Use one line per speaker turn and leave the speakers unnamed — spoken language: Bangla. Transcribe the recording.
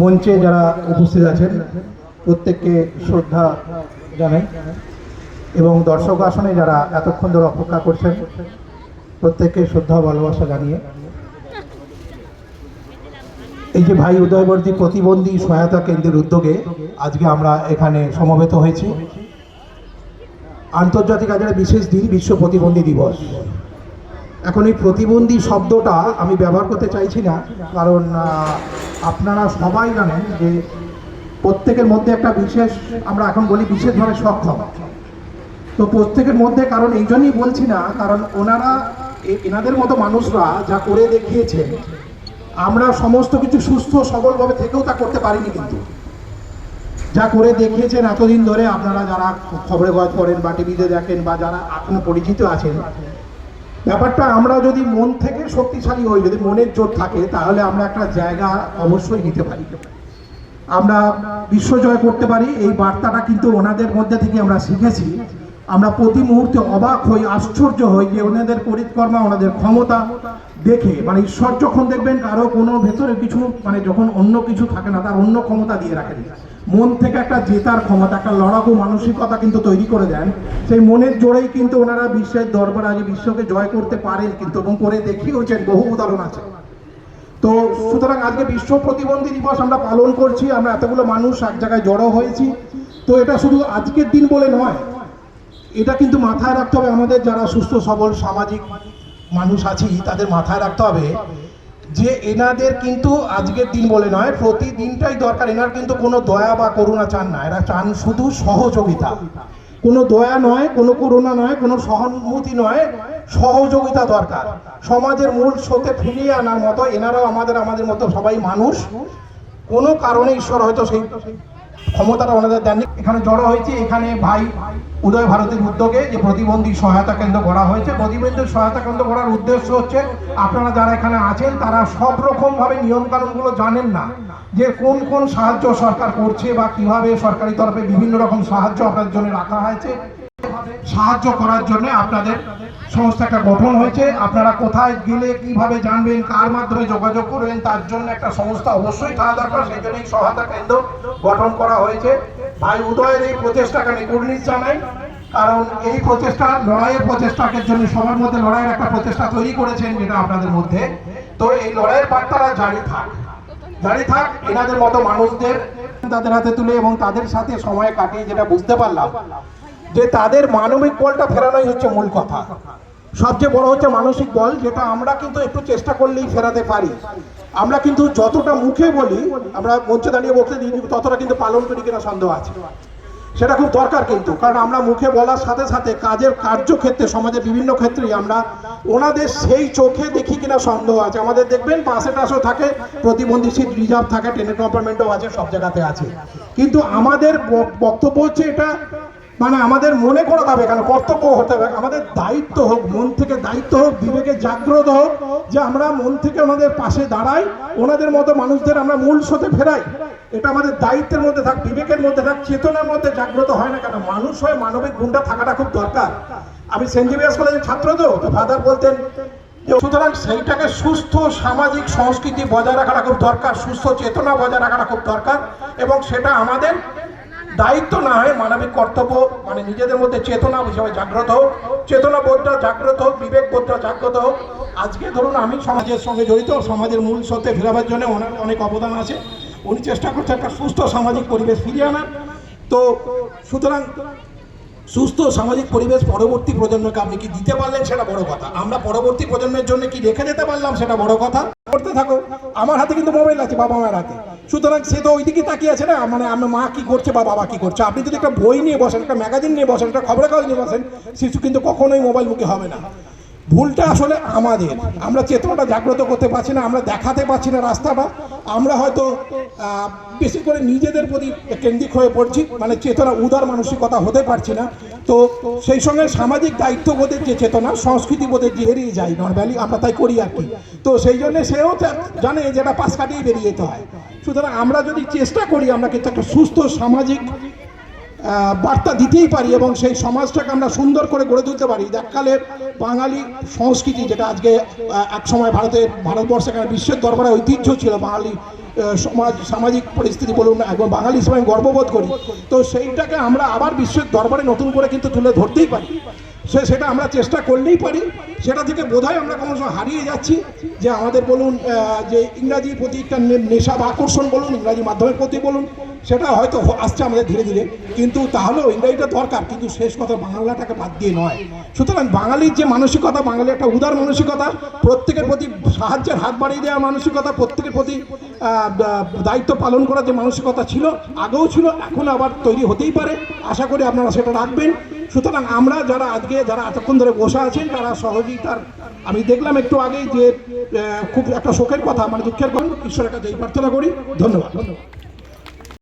মঞ্চে যারা উপস্থিত আছেন, প্রত্যেককে শ্রদ্ধা জানাই। এবং দর্শক আসনে যারা এতক্ষণ ধরে অপেক্ষা করছেন, প্রত্যেককে শ্রদ্ধা ভালোবাসা জানিয়ে। এই যে ভাই উদয়বর্তী প্রতিবন্ধী সহায়তা কেন্দ্রের উদ্যোগে আজকে আমরা এখানে সমবেত হয়েছি। আন্তর্জাতিক আজকে বিশেষ দিন, বিশ্ব প্রতিবন্ধী দিবস। এখন এই প্রতিবন্ধী শব্দটা আমি ব্যবহার করতে চাইছি না, কারণ আপনারা সবাই জানেন যে প্রত্যেকের মধ্যে একটা বিশেষ, আমরা এখন বলি বিশেষভাবে সক্ষম। তো প্রত্যেকের মধ্যে কারণ এই জন্যই বলছি না, কারণ ওনারা এনাদের মতো মানুষরা যা করে দেখিয়েছেন, আমরা সমস্ত কিছু সুস্থ সবলভাবে থেকেও তা করতে পারিনি কিন্তু। যা করে দেখিয়েছেন এতদিন ধরে আপনারা যারা খবরে গজ করেন বা টিভিতে দেখেন বা যারা এখনও পরিচিত আছেন ব্যাপারটা আমরা যদি মন থেকে শক্তিশালী হই, যদি মনের জোর থাকে, তাহলে আমরা একটা জায়গা অবশ্যই নিতে পারি। আমরা বিশ্বজয় করতে পারি, এই বার্তাটা কিন্তু ওনাদের মধ্যে থেকে আমরা শিখেছি। আমরা প্রতি মুহূর্তে অবাক হই, আশ্চর্য হই যে ওনাদের পরিকর্মা, ওনাদের ক্ষমতা দেখে। মানে ঈশ্বর যখন দেখবেন কারও কোনো ভেতরে কিছু মানে যখন অন্য কিছু থাকে না, তার অন্য ক্ষমতা দিয়ে রাখেন। মন থেকে একটা জেতার ক্ষমতা, একটা লড়াকু মানসিকতা কিন্তু তৈরি করে দেন। সেই মনের জোরেই কিন্তু ওনারা বিশ্বের দরবারে আজ বিশ্বকে জয় করতে পারেন কিন্তু এবং করে দেখিয়েছেন বহু উদাহরণ আছে। তো সুতরাং আজকে বিশ্ব প্রতিবন্ধী দিবস আমরা পালন করছি, আমরা এতগুলো মানুষ এক জায়গায় জড়ো হয়েছি। তো এটা শুধু আজকের দিন বলে নয়, এটা কিন্তু মাথায় রাখতে হবে আমাদের যারা সুস্থ, সবল, সামাজিক মানুষ আছি, তাদের মাথায় রাখতে হবে যে এনাদের কিন্তু আজকের দিন বলে নয়, প্রতিদিনটাই দরকার। এনার কিন্তু কোনো দয়া বা করুণা চান না। এরা চান শুধু সহযোগিতা। কোনো দয়া নয়, কোনো করুণা নয়, কোনো সহানুভূতি নয়, সহযোগিতা দরকার। সমাজের মূল স্রোতে ফিরিয়ে আনার মতো, এনারাও আমাদের আমাদের মতো সবাই মানুষ। কোনো কারণে ঈশ্বর হয়তো সেই ক্ষমতাটা ওনাদের দেননি। এখানে জড়ো হয়েছে, এখানে ভাই উদয় ভারতের উদ্যোগে যে প্রতিবন্ধী সহায়তা কেন্দ্র করা হয়েছে। প্রতিবন্ধী সহায়তা কেন্দ্র গড়ার উদ্দেশ্য হচ্ছে, আপনারা যারা এখানে আছেন, তারা সব রকমভাবে নিয়মকানুনগুলো নিয়ম কানুনগুলো জানেন না যে কোন কোন সাহায্য সরকার করছে বা কীভাবে সরকারি তরফে বিভিন্ন রকম সাহায্য আপনাদের জন্য রাখা হয়েছে। সাহায্য করার জন্য আপনাদের সংস্থা একটা গঠন হয়েছে। আপনারা কোথায় গেলে কীভাবে জানবেন, কার মাধ্যমে যোগাযোগ করবেন, তার জন্য একটা সংস্থা অবশ্যই থাকা দরকার। সেই জন্য এই সহায়তা কেন্দ্র গঠন করা হয়েছে। ভাই উদয়ের এই প্রচেষ্টাকে আমি কুর্নিশ জানাই, কারণ এই প্রচেষ্টা, লড়াইয়ের প্রচেষ্টাকে জন্য সবার মধ্যে লড়াইয়ের একটা প্রচেষ্টা তৈরি করেছেন যেটা আপনাদের মধ্যে। তো এই লড়াইয়ের বার্তাটা জারি থাক। জারি থাক, এনাদের মতো মানুষদের তাদের হাতে তুলে এবং তাদের সাথে সময় কাটিয়ে যেটা বুঝতে পারলাম যে তাদের মানবিক বলটা ফেরানোই হচ্ছে মূল কথা। সবচেয়ে বড় হচ্ছে মানসিক বল, যেটা আমরা কিন্তু একটু চেষ্টা করলেই ফেরাতে পারি। আমরা কিন্তু যতটা মুখে বলি, আমরা মঞ্চে দাঁড়িয়ে বলতে দিই ততটা কিন্তু পালন করি কিনা সন্দেহ আছে। সেটা খুব দরকার কিন্তু, কারণ আমরা মুখে বলার সাথে সাথে কাজের কার্যক্ষেত্রে, সমাজের বিভিন্ন ক্ষেত্রেই আমরা ওনাদের সেই চোখে দেখি কিনা সন্দেহ আছে। আমাদের দেখবেন পাশে টাশও থাকে, প্রতিবন্ধী সিট রিজার্ভ থাকে, ট্রেনের কম্পার্টমেন্টও আছে, সব জায়গাতে আছে। কিন্তু আমাদের বক্তব্য হচ্ছে এটা মানে আমাদের মনে করা হবে কেন কর্তব্য হতে হবে। আমাদের দায়িত্ব হোক, মন থেকে দায়িত্ব হোক, বিবেকে জাগ্রত হোক, যে আমরা মন থেকে ওনাদের পাশে দাঁড়াই, ওনাদের মতো মানুষদের আমরা মূল স্রোতে ফেরাই। এটা আমাদের দায়িত্বের মধ্যে থাক, বিবেকের মধ্যে থাক, চেতনার মধ্যে জাগ্রত হয় না কেন? মানুষ হয়ে মানবিক গুণটা থাকাটা খুব দরকার। আমি সেন্ট জেভিয়ার্স কলেজের ছাত্র তো তো ফাদার বলতেন সুতরাং সেইটাকে সুস্থ সামাজিক সংস্কৃতি বজায় রাখাটা খুব দরকার, সুস্থ চেতনা বজায় রাখাটা খুব দরকার, এবং সেটা আমাদের দায়িত্ব না হয়, মানবিক কর্তব্য মানে নিজেদের মধ্যে চেতনা হিসেবে জাগ্রত হোক। চেতনা বোধটা জাগ্রত হোক, বিবেক বোধটা জাগ্রত হোক। আজকে ধরুন আমি সমাজের সঙ্গে জড়িত, সমাজের মূল স্রোতে ফেরাবার জন্য ওনার অনেক অবদান আছে। উনি চেষ্টা করছে একটা সুস্থ সামাজিক পরিবেশ ফিরিয়ে আনার। তো সুতরাং সুস্থ সামাজিক পরিবেশ পরবর্তী প্রজন্মকে আপনি কি দিতে পারলেন সেটা বড় কথা। আমরা পরবর্তী প্রজন্মের জন্য কি রেখে যেতে পারলাম সেটা বড় কথা। করতে থাকো। আমার হাতে কিন্তু মোবাইল আছে, বাবা মায়ের হাতে। সুতরাং সে তো ওইদিকে তাকিয়ে আছে না মানে আমার মা কি করছে বা বাবা কি করছে? আপনি যদি একটা বই নিয়ে বসেন, একটা ম্যাগাজিন নিয়ে বসেন, একটা খবরের কাগজ নিয়ে বসেন, শিশু কিন্তু কখনোই মোবাইল মুখে হবে না। ভুলটা আসলে আমাদের। আমরা চেতনাটা জাগ্রত করতে পারছি না, আমরা দেখাতে পারছি না রাস্তাটা। আমরা হয়তো বেশি করে নিজেদের প্রতি কেন্দ্রিক হয়ে পড়ছি মানে চেতনা, উদার মানসিকতা হতে পারছি না। তো সেই সঙ্গে সামাজিক দায়িত্ববোধের যে চেতনা সংস্কৃতি সংস্কৃতিবোধের যে এড়িয়ে যায়, নর্মালি আমরা তাই করি আর কি। তো সেই জন্যে সেও জানে যেটা পাশ কাটিয়ে বেরিয়ে যেতে হয়। সুতরাং আমরা যদি চেষ্টা করি আমরা কিন্তু একটা সুস্থ সামাজিক বার্তা দিতেই পারি এবং সেই সমাজটাকে আমরা সুন্দর করে গড়ে তুলতে পারি। এককালে বাঙালি সংস্কৃতি যেটা আজকে এক সময় ভারতের ভারতবর্ষে এখানে বিশ্বের দরবারে ঐতিহ্য ছিল, বাঙালি সমাজ, সামাজিক পরিস্থিতি বলুন এবং বাঙালি হিসেবে আমি গর্ববোধ করি। তো সেইটাকে আমরা আবার বিশ্বের দরবারে নতুন করে কিন্তু তুলে ধরতেই পারি। সে সেটা আমরা চেষ্টা করলেই পারি। সেটা থেকে বোধহয় আমরা কোনো সময় হারিয়ে যাচ্ছি। যে আমাদের বলুন যে ইংরাজির প্রতি একটা নেশা বা আকর্ষণ বলুন, ইংরাজি মাধ্যমের প্রতি বলুন, সেটা হয়তো আসছে আমাদের ধীরে ধীরে। কিন্তু তাহলেও ইংরাজিটা দরকার। কিন্তু শেষ কথা বাংলাটাকে বাদ দিয়ে নয়। সুতরাং বাঙালির যে মানসিকতা, বাঙালির একটা উদার মানসিকতা, প্রত্যেকের প্রতি সাহায্যের হাত বাড়িয়ে দেওয়ার মানসিকতা, প্রত্যেকের প্রতি দায়িত্ব পালন করার যে মানসিকতা ছিল, আগেও ছিল, এখন আবার তৈরি হতেই পারে। আশা করি আপনারা সেটা রাখবেন। সুতরাং আমরা যারা আজকে, যারা এতক্ষণ ধরে বসে আছেন, তারা সহযোগিতার আমি দেখলাম একটু আগেই যে খুব একটা শোকের কথা মানে দুঃখের কথা, ঈশ্বরের কাছে এই প্রার্থনা করি। ধন্যবাদ ধন্যবাদ।